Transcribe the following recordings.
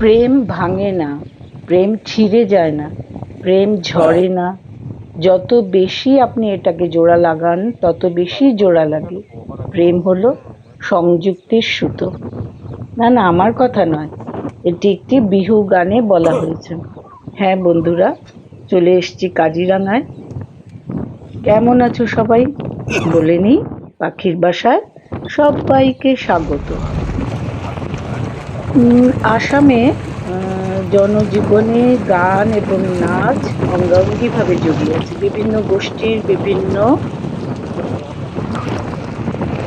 প্রেম ভাঙে না, প্রেম ছিঁড়ে যায় না, প্রেম ঝরে না। যত বেশি আপনি এটাকে জোড়া লাগান, তত বেশি জোড়া লাগে। প্রেম হলো সংযুক্তির সুতো। না না, আমার কথা নয়। এটি একটি বিহু গানে বলা হয়েছে। হ্যাঁ বন্ধুরা, চলে এসছি কাজিরাঙায়। কেমন আছো সবাই? বলে নিই, পাখির বাসায় সবাইকে স্বাগত। আসামে জনজীবনে গান এবং নাচ অঙ্গাঙ্গিভাবে জড়িয়ে আছে। বিভিন্ন গোষ্ঠীর বিভিন্ন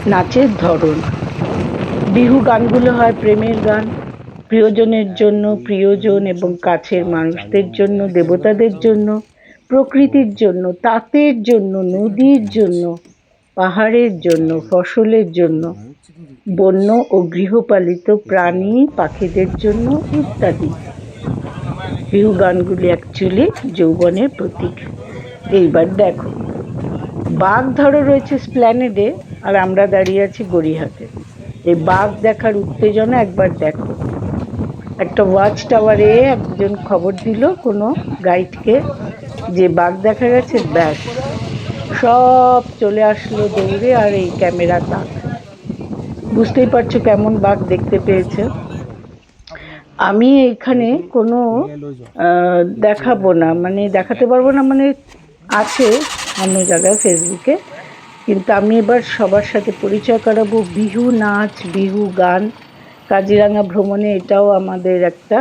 নাচের ধরন। বিহু গানগুলো হয় প্রেমের গান, প্রিয়জনের জন্য প্রিয়জন এবং কাছের মানুষদের জন্য, দেবতাদের জন্য, প্রকৃতির জন্য, তাঁতের জন্য, নদীর জন্য, পাহাড়ের জন্য, ফসলের জন্য। বন্য ও গৃহপালিত প্রাণী পাখিদের জন্য ইত্যাদি। বিহু গানগুলি অ্যাকচুয়ালি যৌবনের প্রতীক। এইবার দেখো। বাঘ ধরো রয়েছে স্প্ল্যানেডে, আর আমরা দাঁড়িয়ে আছি গড়িয়াহাটে। এই বাঘ দেখার উত্তেজনা একবার দেখো। একটা ওয়াচ টাওয়ারে একজন খবর দিল, কোনো গাইডকে যে বাঘ দেখা গেছে, ব্যাস। সব চলে আসলো দৌড়ে, আর এই ক্যামেরা তাক বুঝতেই পারছ কেমন বাঘ দেখতে পেয়েছে। আমি এখানে কোনো দেখাবো না মানে দেখাতে পারব না মানে আছে অন্য জায়গায় ফেসবুকে কিন্তু আমি এবার সবার সাথে পরিচয় করাবো। বিহু নাচ, বিহু গান, কাজিরাঙা ভ্রমণে এটাও আমাদের একটা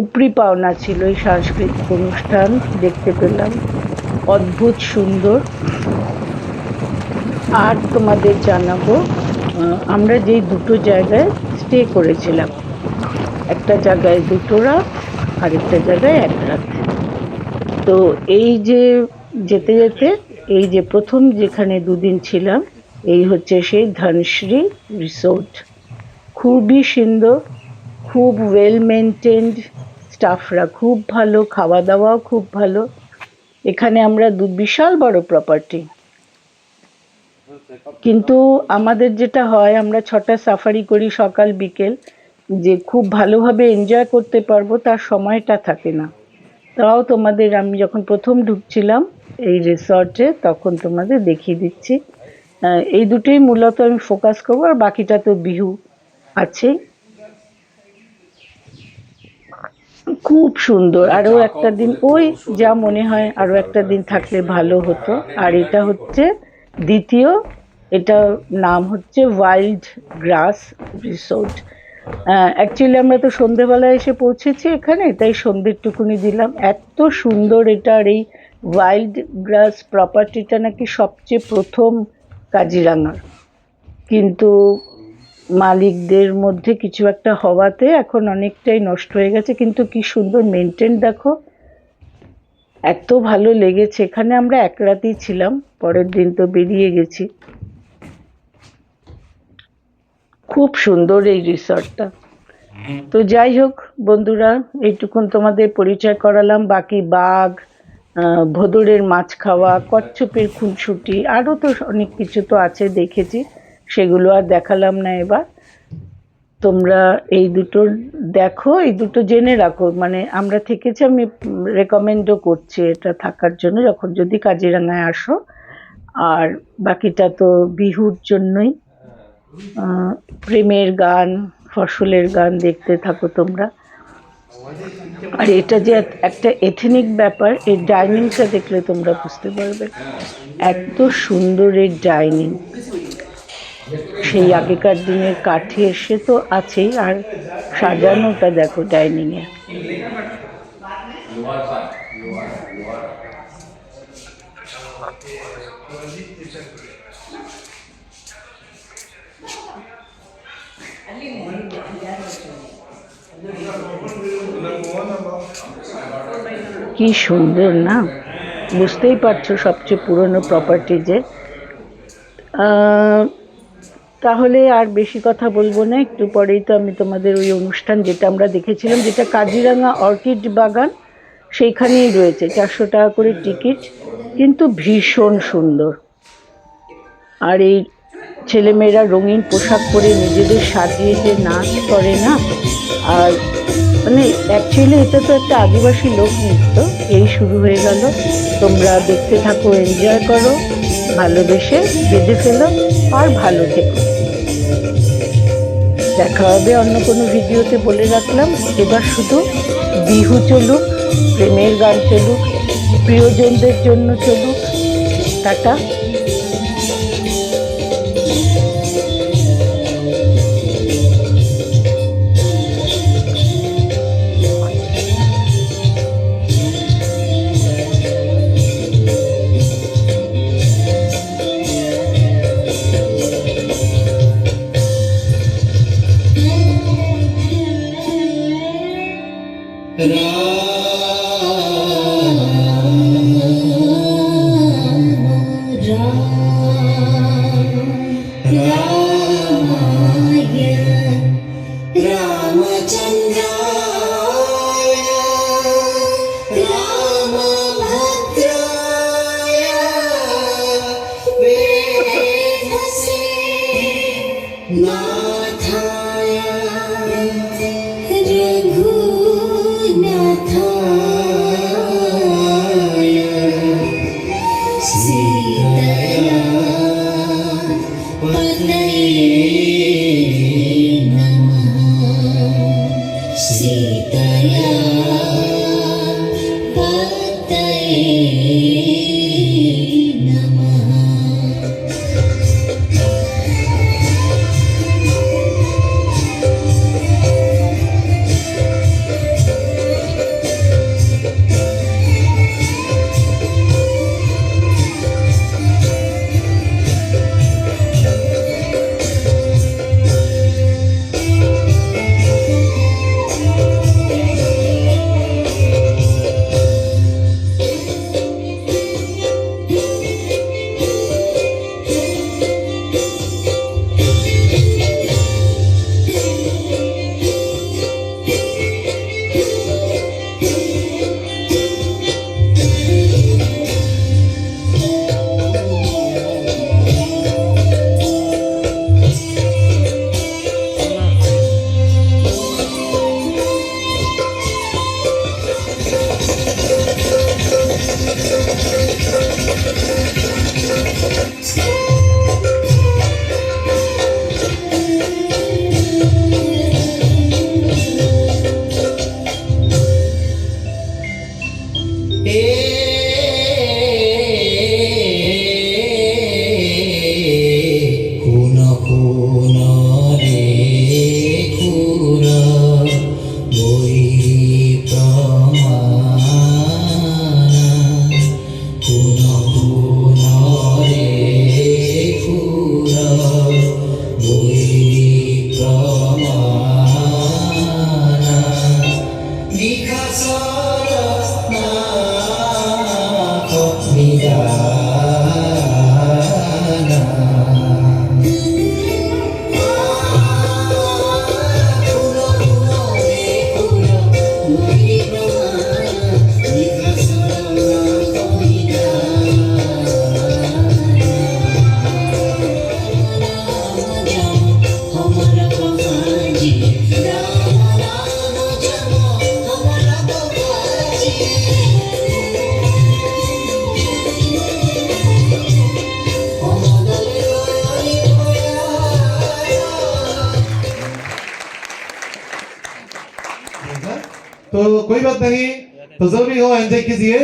উপরি পাওনা ছিল, এই সাংস্কৃতিক অনুষ্ঠান দেখতে পেলাম। অদ্ভুত সুন্দর। আর তোমাদের জানাব আমরা যেই দুটো জায়গায় স্টে করেছিলাম। একটা জায়গায় দুটো রাত আরেকটা জায়গায় এক রাত তো এই যে যেতে যেতে, এই যে প্রথম যেখানে দুদিন ছিলাম, এই হচ্ছে সেই ধনশ্রী রিসোর্ট খুবই সুন্দর, খুব ওয়েল মেনটেন্ড স্টাফরা খুব ভালো খাওয়া দাওয়াও খুব ভালো। এখানে আমরা দু, বিশাল বড় প্রপার্টি কিন্তু আমাদের যেটা হয়, আমরা ছটা সাফারি করি সকাল, বিকেল, যে খুব ভালোভাবে এনজয় করতে পারব, তার সময়টা থাকে না। তাও তোমাদের আমি যখন প্রথম ঢুকছিলাম এই রিসর্টে তখন তোমাদের দেখিয়ে দিচ্ছি। এই দুটোই মূলত আমি ফোকাস করব, আর বাকিটা তো বিহু আছে। খুব সুন্দর। আরও একটা দিন, ওই যা মনে হয় আরও একটা দিন থাকলে ভালো হতো। আর এটা হচ্ছে দ্বিতীয় এটা নাম হচ্ছে ওয়াইল্ড গ্রাস রিসোর্ট অ্যাকচুয়ালি আমরা তো সন্ধেবেলায় এসে পৌঁছেছি এখানে, তাই সন্ধ্যের টুকুনি দিলাম। এত সুন্দর এটার এই ওয়াইল্ড গ্রাস প্রপার্টিটা নাকি সবচেয়ে প্রথম কাজিরাঙার কিন্তু মালিকদের মধ্যে কিছু একটা হওয়াতে এখন অনেকটাই নষ্ট হয়ে গেছে। কিন্তু কি সুন্দর মেনটেন দেখো। এত ভালো লেগেছে। এখানে আমরা এক রাতেই ছিলাম, পরের দিন তো বেরিয়ে গেছি। খুব সুন্দর এই রিসর্টটা। তো যাই হোক বন্ধুরা, এইটুকুন তোমাদের পরিচয় করালাম। বাকি বাঘ ভোদরের মাছ খাওয়া, কচ্ছপের খুনসুটি, আরও তো অনেক কিছু তো আছে দেখেছি। সেগুলো আর দেখালাম না এবার। তোমরা এই দুটো দেখো, এই দুটো জেনে রাখো। মানে আমরা থেকেছি, আমি রেকমেন্ডও করছি এটা থাকার জন্য, যখন যদি কাজিরাঙায় আসো। আর বাকিটা তো বিহুর জন্যই। প্রেমের গান, ফসলের গান দেখতে থাকো তোমরা। আর এটা যে একটা এথেনিক ব্যাপার এই ডাইনিংটা দেখলে তোমরা বুঝতে পারবে। এত সুন্দর এই ডাইনিং সেই আগেকার দিনের কাঠে এসে তো আছেই, আর সাজানোটা দেখো ডাইনিংয়ে। কি সুন্দর না? বুঝতেই পারছ সবচেয়ে পুরনো প্রপার্টি যে তাহলে আর বেশি কথা বলব না, একটু পরেই তো আমি তোমাদের ওই অনুষ্ঠান যেটা আমরা দেখেছিলাম, যেটা কাজিরাঙা অর্কিড বাগান সেইখানেই রয়েছে, চারশো টাকা করে টিকিট, কিন্তু ভীষণ সুন্দর। আর এই ছেলেমেয়েরা রঙিন পোশাক পরে নিজেদের সাজিয়ে যে নাচ করে না? আর মানে অ্যাকচুয়ালি এটা তো একটা আদিবাসী লোক নৃত্য, এই শুরু হয়ে গেল। তোমরা দেখতে থাকো এনজয় করো, ভালোবেসে বেঁধে ফেলো, আর ভালো থেকো। দেখা হবে। অন্য কোনো ভিডিওতে বলে রাখলাম, এবার শুধু বিহু চলুক, প্রেমের গান চলুক, প্রিয়জনদের জন্য চলুক। টাটা। हुजूर भी हो एंजॉय कीजिए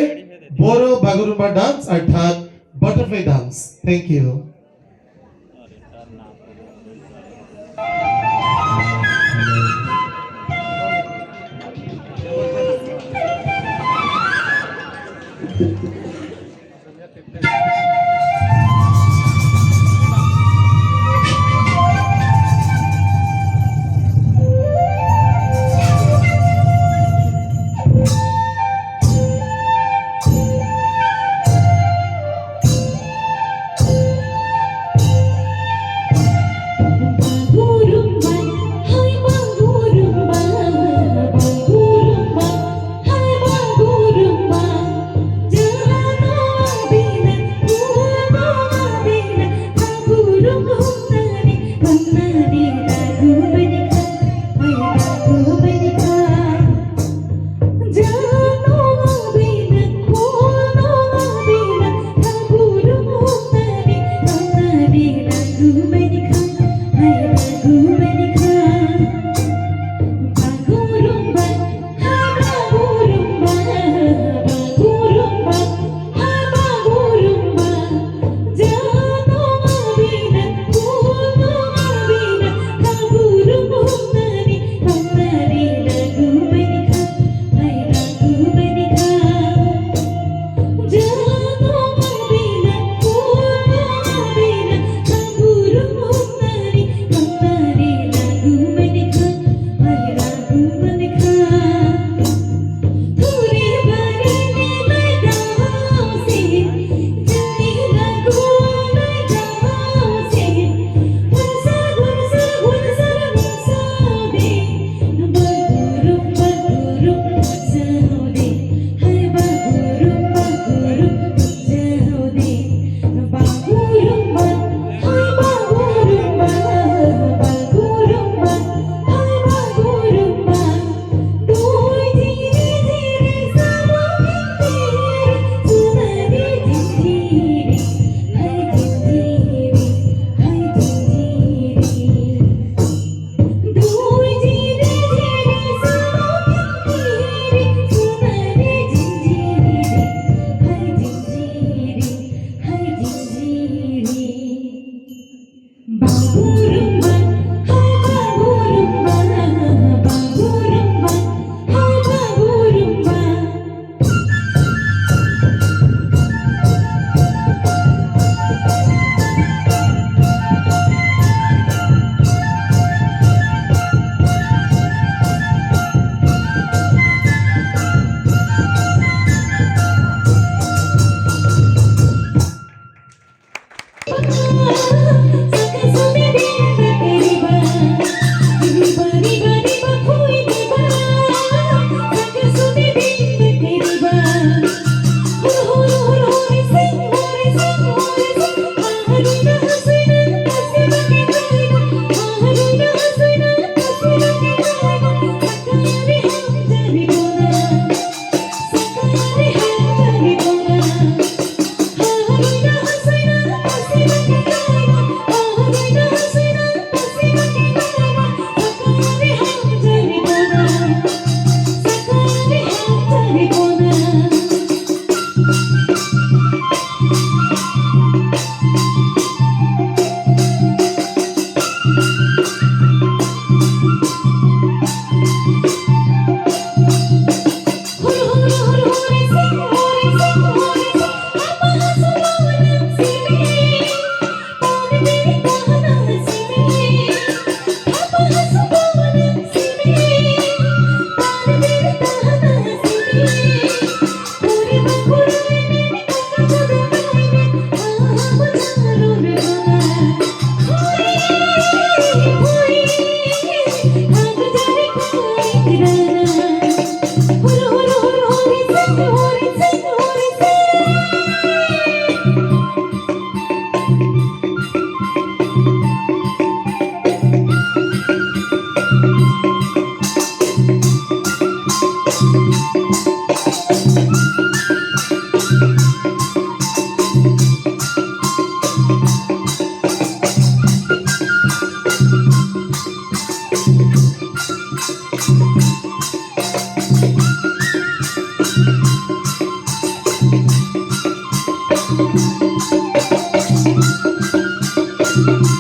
बोरो बागुरुम्बा डांस अर्थात butterfly dance thank you Thank you.